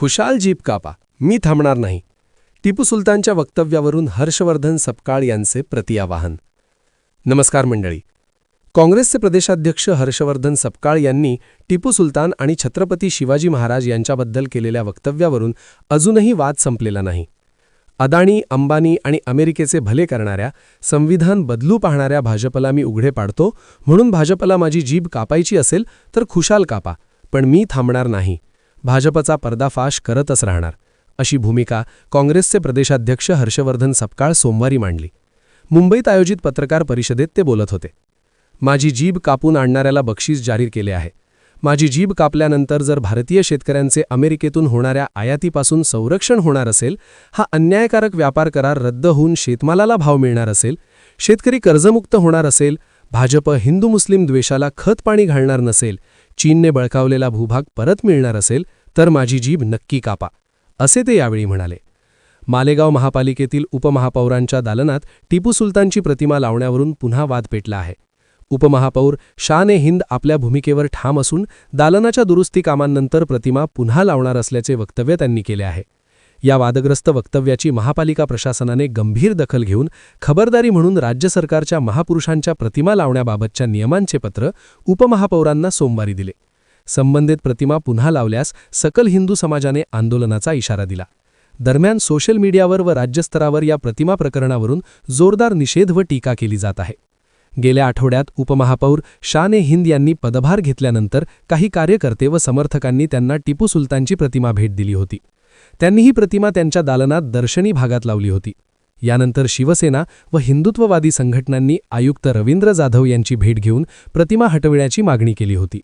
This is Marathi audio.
खुशाल जीप कापा. मी थांबणार नाही. टिपू सुलतानच्या वक्तव्यावरून हर्षवर्धन सपकाळ यांचे प्रतिआवाहन. नमस्कार मंडळी. काँग्रेसचे प्रदेशाध्यक्ष हर्षवर्धन सपकाळ यांनी टिपू सुलतान आणि छत्रपती शिवाजी महाराज यांच्याबद्दल केलेल्या वक्तव्यावरून अजूनही वाद संपलेला नाही. अदाणी अंबानी आणि अमेरिकेचे भले करणाऱ्या संविधान बदलू पाहणाऱ्या भाजपला मी उघडे पाडतो म्हणून भाजपला माझी जीभ कापायची असेल तर खुशाल कापा पण मी थांबणार नाही. भाजपचा पर्दाफाश करतच राहणार अशी भूमिका काँग्रेसचे प्रदेशाध्यक्ष हर्षवर्धन सपकाळ सोमवारी मांडली. मुंबईत आयोजित पत्रकार परिषदेत ते बोलत होते. माझी जीभ कापून आणणाऱ्याला बक्षीस जाहीर केले आहे. माझी जीभ कापल्यानंतर जर भारतीय शेतकऱ्यांचे अमेरिकेतून होणाऱ्या आयातीपासून संरक्षण होणार असेल हा अन्यायकारक व्यापार करार रद्द होऊन शेतमालाला भाव मिळणार असेल शेतकरी कर्जमुक्त होणार असेल भाजप हिंदू मुस्लिम द्वेषाला खतपाणी घालणार नसेल चीनने बळकावलेला भूभाग परत मिळणार असेल तर माझी जीभ नक्की कापा असे ते यावेळी म्हणाले. मालेगाव महापालिकेतील उपमहापौरांच्या दालनात टिपू सुलतानची प्रतिमा लावण्यावरून पुन्हा वाद पेटला आहे. उपमहापौर शान ए हिंद आपल्या भूमिकेवर ठाम असून दालनाच्या दुरुस्ती कामांनंतर प्रतिमा पुन्हा लावणार असल्याचे वक्तव्य त्यांनी केले आहे. या वादग्रस्त वक्तव्याची महापालिका प्रशासनाने गंभीर दखल घेऊन खबरदारी म्हणून राज्य सरकारच्या महापुरुषांच्या प्रतिमा लावण्याबाबतच्या नियमांचे पत्र उपमहापौरांना सोमवारी दिले. संबंधित प्रतिमा पुन्हा लावल्यास सकल हिंदू समाजाने आंदोलनाचा इशारा दिला. दरम्यान सोशल मीडियावर व राज्यस्तरावर या प्रतिमा प्रकरणावरून जोरदार निषेध व टीका केली जात आहे. गेल्या आठवड्यात उपमहापौर शान ए हिंद यांनी पदभार घेतल्यानंतर काही कार्यकर्ते व समर्थकांनी त्यांना टिपू सुलतानची प्रतिमा भेट दिली होती. त्यांनी ही प्रतिमा त्यांच्या दालनात दर्शनी भागात लावली होती. यानंतर शिवसेना व हिंदुत्ववादी संघटनांनी आयुक्त रवींद्र जाधव यांची भेट घेऊन प्रतिमा हटविण्याची मागणी केली होती.